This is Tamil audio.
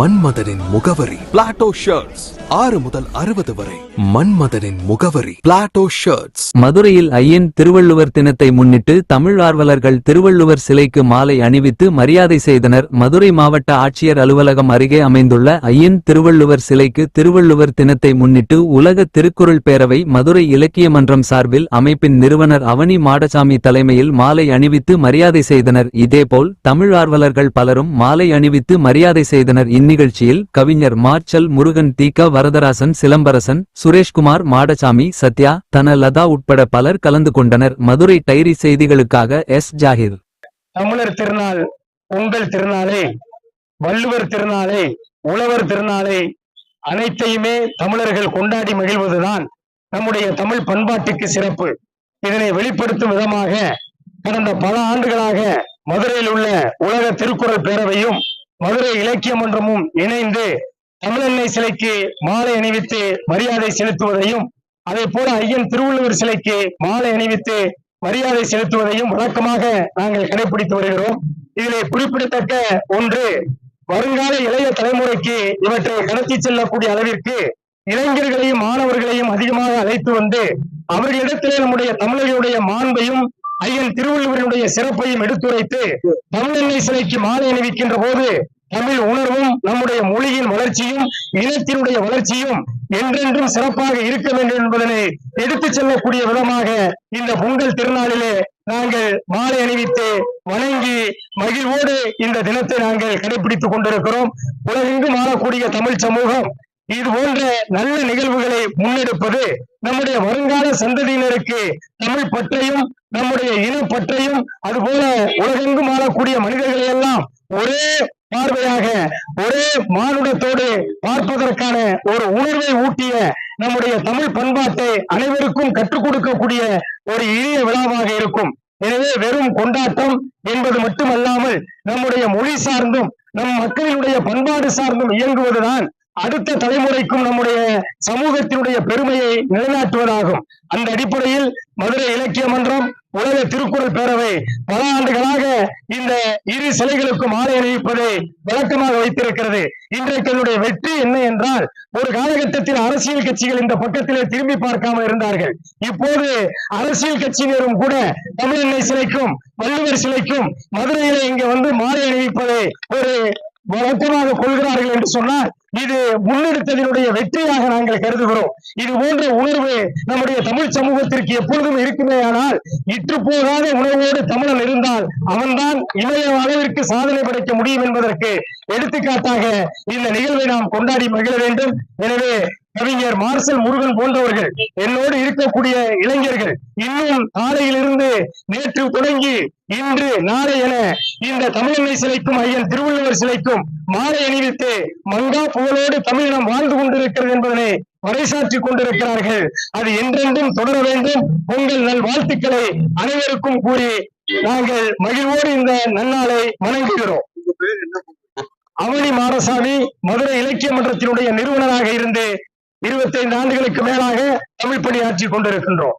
மன்மதனின் முகவரி. பிளாட்டோ ஷர்ட்ஸ் ஆறு முதல் அறுபது வரை. மன்மதனின் முகவரி. பிளாட்டோ ஷர்ட்ஸ் மதுரையில் ஐயன் திருவள்ளுவர் தினத்தை முன்னிட்டு தமிழ் ஆர்வலர்கள் திருவள்ளுவர் சிலைக்கு மாலை அணிவித்து மரியாதை செய்தனர். மதுரை மாவட்ட ஆட்சியர் அலுவலகம் அருகே அமைந்துள்ள ஐயன் திருவள்ளுவர் சிலைக்கு திருவள்ளுவர் தினத்தை முன்னிட்டு உலக திருக்குறள் பேரவை மதுரை இலக்கிய மன்றம் சார்பில் அமைப்பின் நிறுவனர் அவனி மாடசாமி தலைமையில் மாலை அணிவித்து மரியாதை செய்தனர். இதேபோல் தமிழ் ஆர்வலர்கள் பலரும் மாலை அணிவித்து மரியாதை செய்தனர். இந்நிகழ்ச்சியில் கவிஞர் மார்ச்சல் முருகன் தீக்க வரதராசன் சிலம்பரசன் சுரேஷ்குமார் மாடசாமி சத்யா தன லதா உட்பட பலர் கலந்து கொண்டனர். மதுரை டைரி செய்திகளுக்காக எஸ். ஜாகிர். தமிழர் திருநாள் உங்கள் திருநாளே வள்ளுவர் திருநாளே உழவர் திருநாளே அனைத்தையுமே தமிழர்கள் கொண்டாடி மகிழ்வதுதான் நம்முடைய தமிழ் பண்பாட்டுக்கு சிறப்பு. இதனை வெளிப்படுத்தும் விதமாக கடந்த பல ஆண்டுகளாக மதுரையில் உள்ள உலக திருக்குறள் பேரவையும் மதுரை இலக்கிய மன்றமும் இணைந்து தமிழன்னை சிலைக்கு மாலை அணிவித்து மரியாதை செலுத்துவதையும் அதே போல ஐயன் திருவள்ளுவர் சிலைக்கு மாலை அணிவித்து மரியாதை செலுத்துவதையும் வழக்கமாக நாங்கள் கடைபிடித்து வருகிறோம். இதிலே குறிப்பிடத்தக்க ஒன்று வருங்கால இளைய தலைமுறைக்கு இவற்றை கடத்தி செல்லக்கூடிய அளவிற்கு இளைஞர்களையும் மாணவர்களையும் அதிகமாக அழைத்து வந்து அவர்களிடத்திலே நம்முடைய தமிழர்களுடைய மாண்பையும் ஐயன் திருவள்ளுவரினுடைய சிறப்பையும் எடுத்துரைத்து தமிழெண்ணெய் சிலைக்கு மாலை அணிவிக்கின்ற போது தமிழ் உணர்வும் நம்முடைய மொழியின் வளர்ச்சியும் இனத்தினுடைய வளர்ச்சியும் என்றென்றும் சிறப்பாக இருக்க வேண்டும் என்பதனை எடுத்துச் செல்லக்கூடிய விதமாக இந்த பொங்கல் திருநாளிலே நாங்கள் மாலை அணிவித்து வணங்கி மகிழ்வோடு இந்த தினத்தை நாங்கள் கடைபிடித்துக் கொண்டிருக்கிறோம். உலகெங்கும் ஆளக்கூடிய தமிழ் சமூகம் இது போன்ற நல்ல நிகழ்வுகளை முன்னெடுப்பது நம்முடைய வருங்கால சந்ததியினருக்கு தமிழ் பற்றையும் நம்முடைய இனப்பற்றையும் அதுபோல உலகெங்கும் ஆளக்கூடிய மனிதர்களை எல்லாம் ஒரே பார்வையாக ஒரே மானுடத்தோடு பார்ப்பதற்கான ஒரு உணர்வை ஊட்டிய நம்முடைய தமிழ் பண்பாட்டை அனைவருக்கும் கற்றுக் கொடுக்கக்கூடிய ஒரு இனிய விழாவாக இருக்கும். எனவே வெறும் கொண்டாட்டம் என்பது மட்டுமல்லாமல் நம்முடைய மொழி சார்ந்தும் நம் மக்களினுடைய பண்பாடு சார்ந்தும் இயங்குவதுதான் அடுத்த தலைமுறைக்கும் நம்முடைய சமூகத்தினுடைய பெருமையை நிலைநாட்டுவதாகும். அந்த அடிப்படையில் மதுரை இலக்கிய மன்றம் உலக திருக்குறள் பேரவை பல ஆண்டுகளாக இந்த இரு சிலைகளுக்கும் ஆலை அணிவிப்பதை வழக்கமாக வைத்திருக்கிறது. இன்றைக்கு என்னுடைய வெற்றி என்ன என்றால் ஒரு காலகட்டத்தில் அரசியல் கட்சிகள் இந்த பக்கத்திலே திரும்பி பார்க்காமல் இருந்தார்கள். இப்போது அரசியல் கட்சியினரும் கூட தமிழெண்ணெய் சிலைக்கும் வள்ளுவர் சிலைக்கும் மதுரையிலே இங்க வந்து மாலை அணிவிப்பதை ஒரு வழக்கமாக கொள்கிறார்கள் என்று சொன்னால் இது முன்னெடுத்ததனுடைய வெற்றியாக நாங்கள் கருதுகிறோம். இது போன்ற உணர்வு நம்முடைய தமிழ் சமூகத்திற்கு எப்பொழுதும் இருக்குமே ஆனால் இற்று போகாத உணர்வோடு தமிழன் இருந்தால் அவன்தான் இளைய அளவிற்கு சாதனை படைக்க முடியும் என்பதற்கு எடுத்துக்காட்டாக இந்த நிகழ்வை நாம் கொண்டாடி மகிழ வேண்டும். எனவே கவிஞர் மார்சல் முருகன் போன்றவர்கள் என்னோடு இருக்கக்கூடிய இளைஞர்கள் இன்னும் காலையிலிருந்து நேற்று தொடங்கி இன்று நாளை என இந்த தமிழன்மை சிலைக்கும் ஐயன் திருவள்ளுவர் சிலைக்கும் மாலை அணிவித்து மங்கா புகழோடு தமிழினம் வாழ்ந்து கொண்டிருக்கிறது என்பதனை பறைசாற்றிக் கொண்டிருக்கிறார்கள். அது என்றென்றும் தொடர வேண்டும். உங்கள் நல் வாழ்த்துக்களை அனைவருக்கும் கூறி நாங்கள் மகிழ்வோடு இந்த நன்னாளை வணங்குகிறோம். அவனி மாரசாமி மதுரை இலக்கிய மன்றத்தினுடைய நிறுவனராக இருந்து இருபத்தைந்து ஆண்டுகளுக்கு மேலாக தமிழ் பணியாற்றி கொண்டிருக்கின்றோம்.